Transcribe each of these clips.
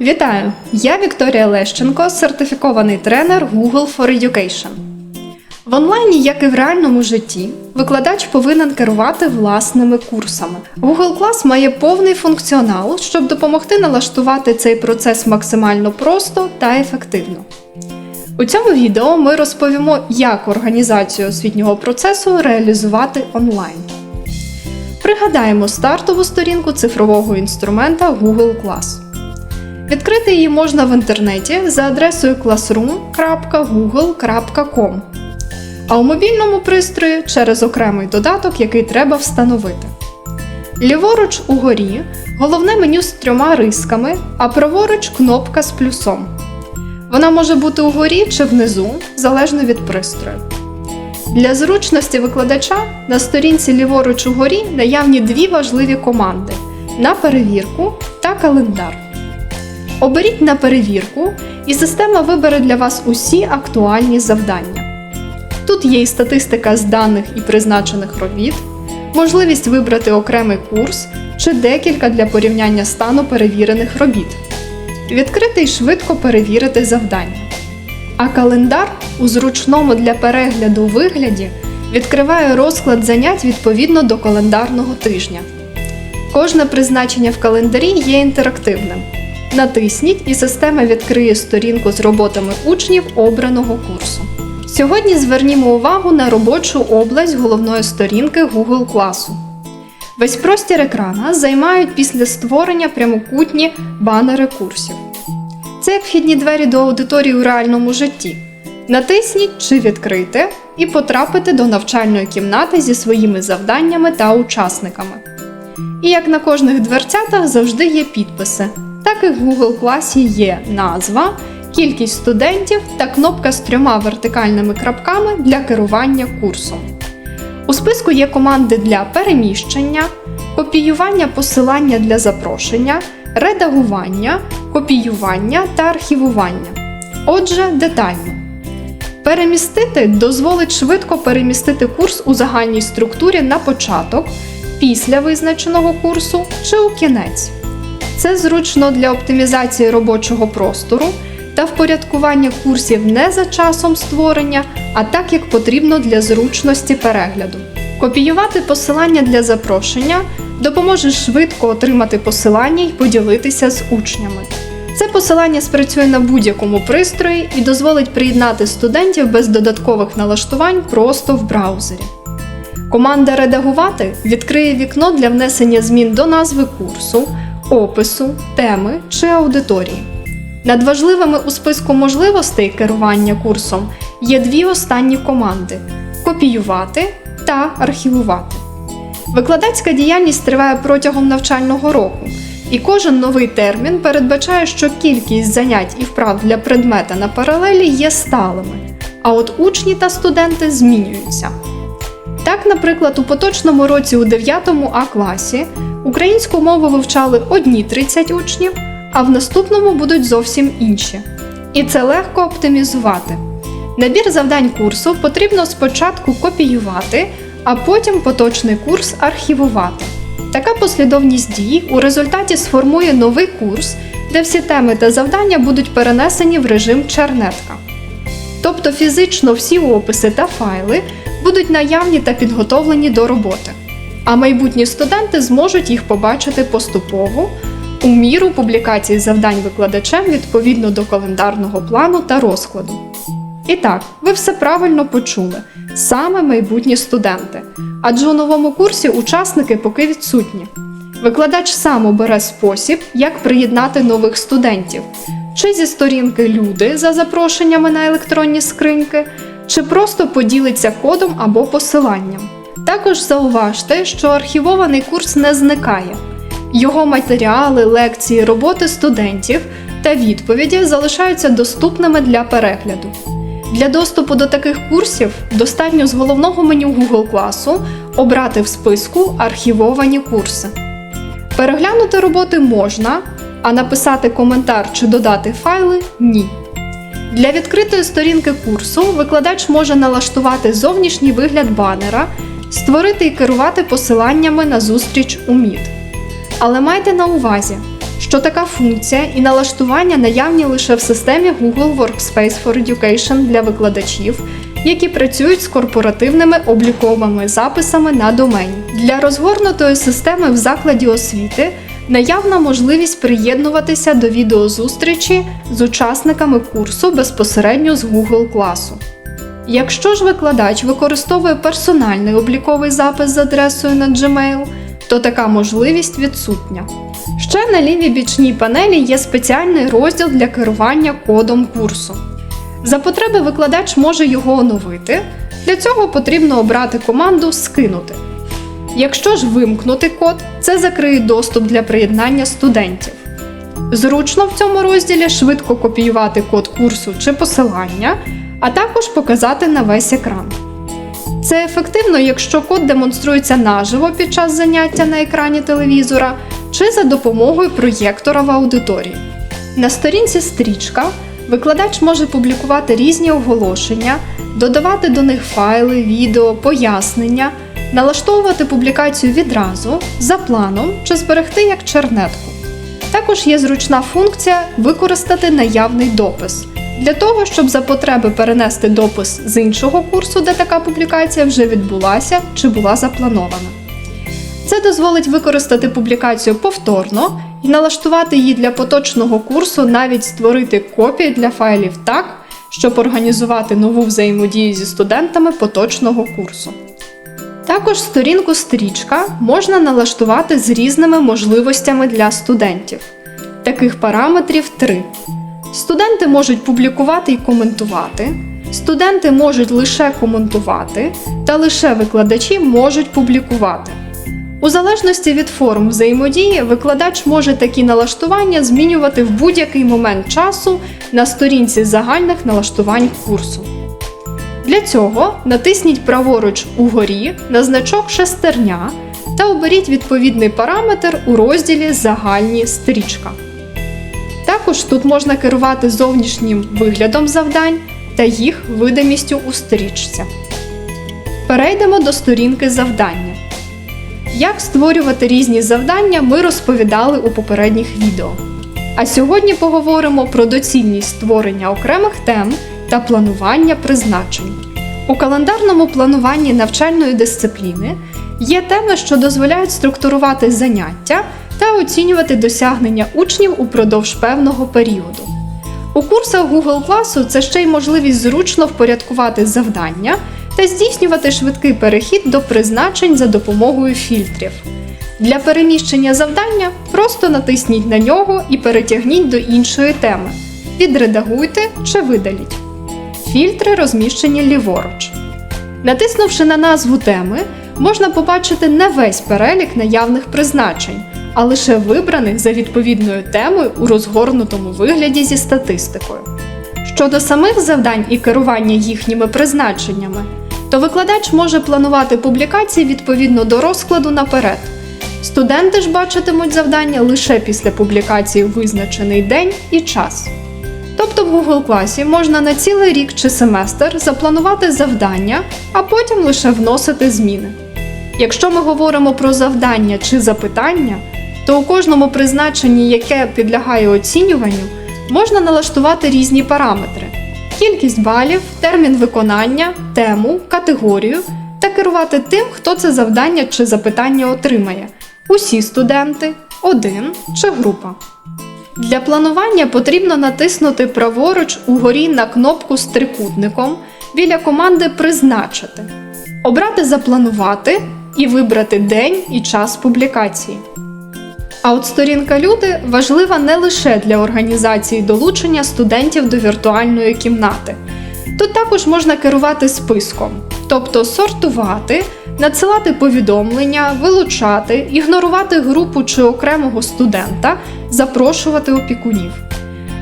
Вітаю! Я Вікторія Лещенко, сертифікований тренер Google for Education. В онлайні, як і в реальному житті, викладач повинен керувати власними курсами. Google Class має повний функціонал, щоб допомогти налаштувати цей процес максимально просто та ефективно. У цьому відео ми розповімо, як організацію освітнього процесу реалізувати онлайн. Пригадаємо стартову сторінку цифрового інструмента Google Class. Відкрити її можна в інтернеті за адресою classroom.google.com, а у мобільному пристрої через окремий додаток, який треба встановити. Ліворуч угорі головне меню з трьома рисками, а праворуч кнопка з плюсом. Вона може бути угорі чи внизу, залежно від пристрою. Для зручності викладача на сторінці ліворуч угорі наявні дві важливі команди на перевірку та календар. Оберіть на перевірку, і система вибере для вас усі актуальні завдання. Тут є і статистика з даних і призначених робіт, можливість вибрати окремий курс чи декілька для порівняння стану перевірених робіт. Відкрити і швидко перевірити завдання. А календар у зручному для перегляду вигляді відкриває розклад занять відповідно до календарного тижня. Кожне призначення в календарі є інтерактивним. Натисніть і система відкриє сторінку з роботами учнів обраного курсу. Сьогодні звернімо увагу на робочу область головної сторінки Google класу. Весь простір екрана займають після створення прямокутні банери курсів. Це як вхідні двері до аудиторії у реальному житті. Натисніть чи відкрити і потрапите до навчальної кімнати зі своїми завданнями та учасниками. І як на кожних дверцятах завжди є підписи. Так і в Google класі є назва, кількість студентів та кнопка з трьома вертикальними крапками для керування курсом. У списку є команди для переміщення, копіювання посилання для запрошення, редагування, копіювання та архівування. Отже, детально. Перемістити дозволить швидко перемістити курс у загальній структурі на початок, після визначеного курсу чи у кінець. Це зручно для оптимізації робочого простору та впорядкування курсів не за часом створення, а так як потрібно для зручності перегляду. Копіювати посилання для запрошення допоможе швидко отримати посилання і поділитися з учнями. Це посилання спрацює на будь-якому пристрої і дозволить приєднати студентів без додаткових налаштувань просто в браузері. Команда Редагувати відкриє вікно для внесення змін до назви курсу, опису, теми чи аудиторії. Над важливими у списку можливостей керування курсом є дві останні команди копіювати та архівувати. Викладацька діяльність триває протягом навчального року, і кожен новий термін передбачає, що кількість занять і вправ для предмета на паралелі є сталими, а от учні та студенти змінюються. Так, наприклад, у поточному році у 9 А класі українську мову вивчали одні 30 учнів, а в наступному будуть зовсім інші. І це легко оптимізувати. Набір завдань курсу потрібно спочатку копіювати, а потім поточний курс архівувати. Така послідовність дій у результаті сформує новий курс, де всі теми та завдання будуть перенесені в режим чернетка. Тобто фізично всі описи та файли будуть наявні та підготовлені до роботи, а майбутні студенти зможуть їх побачити поступово у міру публікації завдань викладачем відповідно до календарного плану та розкладу. І так, ви все правильно почули саме майбутні студенти, адже у новому курсі учасники поки відсутні. Викладач сам обере спосіб, як приєднати нових студентів, чи зі сторінки люди за запрошеннями на електронні скриньки, чи просто поділиться кодом або посиланням. Також зауважте, що архівований курс не зникає. Його матеріали, лекції, роботи студентів та відповіді залишаються доступними для перегляду. Для доступу до таких курсів достатньо з головного меню Google класу обрати в списку архівовані курси. Переглянути роботи можна, а написати коментар чи додати файли ні. Для відкритої сторінки курсу викладач може налаштувати зовнішній вигляд банера, створити і керувати посиланнями на зустріч у Meet. Але майте на увазі, що така функція і налаштування наявні лише в системі Google Workspace for Education для викладачів, які працюють з корпоративними обліковими записами на домені. Для розгорнутої системи в закладі освіти наявна можливість приєднуватися до відеозустрічі з учасниками курсу безпосередньо з Google класу. Якщо ж викладач використовує персональний обліковий запис з адресою на Gmail, то така можливість відсутня. Ще на лівій бічній панелі є спеціальний розділ для керування кодом курсу. За потреби викладач може його оновити. Для цього потрібно обрати команду Скинути. Якщо ж вимкнути код, це закриє доступ для приєднання студентів. Зручно в цьому розділі швидко копіювати код курсу чи посилання, а також показати на весь екран. Це ефективно, якщо код демонструється наживо під час заняття на екрані телевізора чи за допомогою проєктора в аудиторії. На сторінці стрічка викладач може публікувати різні оголошення, додавати до них файли, відео, пояснення, налаштовувати публікацію відразу, за планом чи зберегти як чернетку. Також є зручна функція використати наявний допис для того, щоб за потреби перенести допис з іншого курсу, де така публікація вже відбулася чи була запланована. Це дозволить використати публікацію повторно і налаштувати її для поточного курсу, навіть створити копії для файлів так, щоб організувати нову взаємодію зі студентами поточного курсу. Також сторінку стрічка можна налаштувати з різними можливостями для студентів. Таких параметрів три. Студенти можуть публікувати і коментувати, студенти можуть лише коментувати, та лише викладачі можуть публікувати. У залежності від форм взаємодії, викладач може такі налаштування змінювати в будь-який момент часу на сторінці загальних налаштувань курсу. Для цього натисніть праворуч угорі на значок шестерня та оберіть відповідний параметр у розділі Загальні стрічка. Також тут можна керувати зовнішнім виглядом завдань та їх видимістю у стрічці. Перейдемо до сторінки завдання. Як створювати різні завдання, ми розповідали у попередніх відео. А сьогодні поговоримо про доцільність створення окремих тем та планування призначень. У календарному плануванні навчальної дисципліни є теми, що дозволяють структурувати заняття та оцінювати досягнення учнів упродовж певного періоду. У курсах Google класу це ще й можливість зручно впорядкувати завдання та здійснювати швидкий перехід до призначень за допомогою фільтрів. Для переміщення завдання просто натисніть на нього і перетягніть до іншої теми. Відредагуйте чи видаліть. Фільтри розміщені ліворуч. Натиснувши на назву теми, можна побачити не весь перелік наявних призначень, а лише вибраних за відповідною темою у розгорнутому вигляді зі статистикою. Щодо самих завдань і керування їхніми призначеннями, то викладач може планувати публікації відповідно до розкладу наперед. Студенти ж бачитимуть завдання лише після публікації в визначений день і час. Тобто в Google класі можна на цілий рік чи семестр запланувати завдання, а потім лише вносити зміни. Якщо ми говоримо про завдання чи запитання, то у кожному призначенні, яке підлягає оцінюванню, можна налаштувати різні параметри: кількість балів, термін виконання, тему, категорію та керувати тим, хто це завдання чи запитання отримає: усі студенти, один чи група. Для планування потрібно натиснути праворуч угорі на кнопку з трикутником біля команди Призначити, обрати Запланувати і вибрати день і час публікації. А от сторінка Люди важлива не лише для організації долучення студентів до віртуальної кімнати. Тут також можна керувати списком, тобто сортувати, надсилати повідомлення, вилучати, ігнорувати групу чи окремого студента, запрошувати опікунів.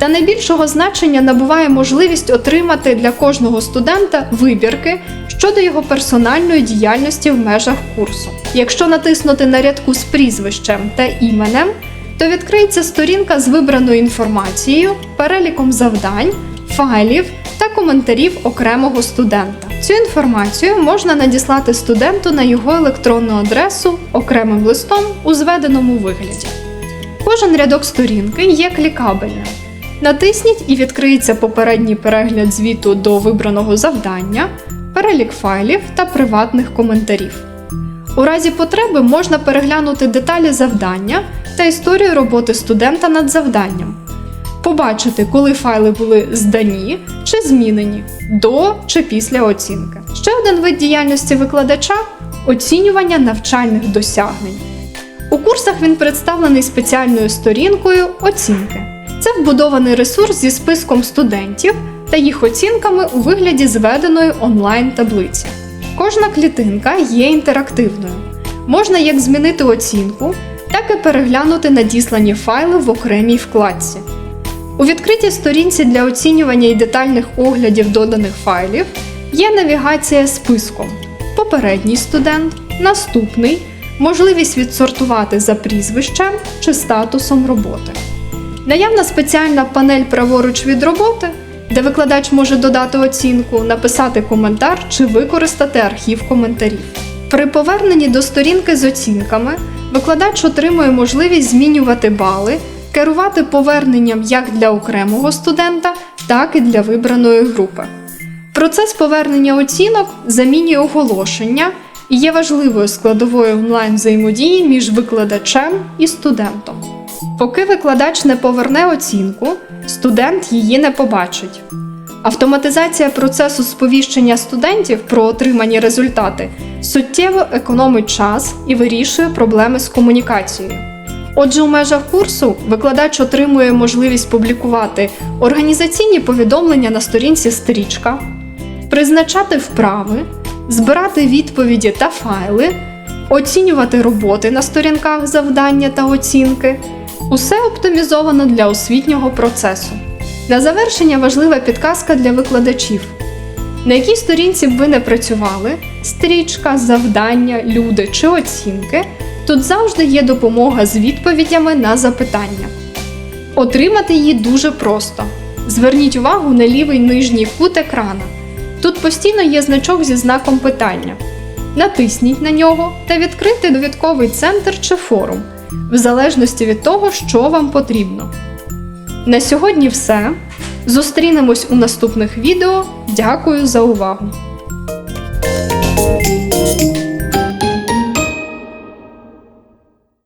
Та найбільшого значення набуває можливість отримати для кожного студента вибірки щодо його персональної діяльності в межах курсу. Якщо натиснути на рядку з прізвищем та іменем, то відкриється сторінка з вибраною інформацією, переліком завдань, файлів та коментарів окремого студента. Цю інформацію можна надіслати студенту на його електронну адресу окремим листом у зведеному вигляді. Кожен рядок сторінки є клікабельним. Натисніть і відкриється попередній перегляд звіту до вибраного завдання, перелік файлів та приватних коментарів. У разі потреби можна переглянути деталі завдання та історію роботи студента над завданням, побачити, коли файли були здані чи змінені до чи після оцінки. Ще один вид діяльності викладача оцінювання навчальних досягнень. У курсах він представлений спеціальною сторінкою оцінки. Це вбудований ресурс зі списком студентів та їх оцінками у вигляді зведеної онлайн-таблиці. Кожна клітинка є інтерактивною. Можна як змінити оцінку, так і переглянути надіслані файли в окремій вкладці. У відкритій сторінці для оцінювання і детальних оглядів доданих файлів є навігація списком: попередній студент, наступний, можливість відсортувати за прізвищем чи статусом роботи. Наявна спеціальна панель праворуч від роботи, де викладач може додати оцінку, написати коментар чи використати архів коментарів. При поверненні до сторінки з оцінками викладач отримує можливість змінювати бали, керувати поверненням як для окремого студента, так і для вибраної групи. Процес повернення оцінок замінює оголошення і є важливою складовою онлайн взаємодії між викладачем і студентом. Поки викладач не поверне оцінку, студент її не побачить. Автоматизація процесу сповіщення студентів про отримані результати суттєво економить час і вирішує проблеми з комунікацією. Отже, у межах курсу викладач отримує можливість публікувати організаційні повідомлення на сторінці стрічка, призначати вправи, збирати відповіді та файли, оцінювати роботи на сторінках завдання та оцінки. Усе оптимізовано для освітнього процесу. На завершення важлива підказка для викладачів. На якій сторінці б ви не працювали, стрічка, завдання, люди чи оцінки, тут завжди є допомога з відповідями на запитання. Отримати її дуже просто. Зверніть увагу на лівий нижній кут екрана. Тут постійно є значок зі знаком питання. Натисніть на нього та відкрийте довідковий центр чи форум, в залежності від того, що вам потрібно. На сьогодні все. Зустрінемось у наступних відео. Дякую за увагу!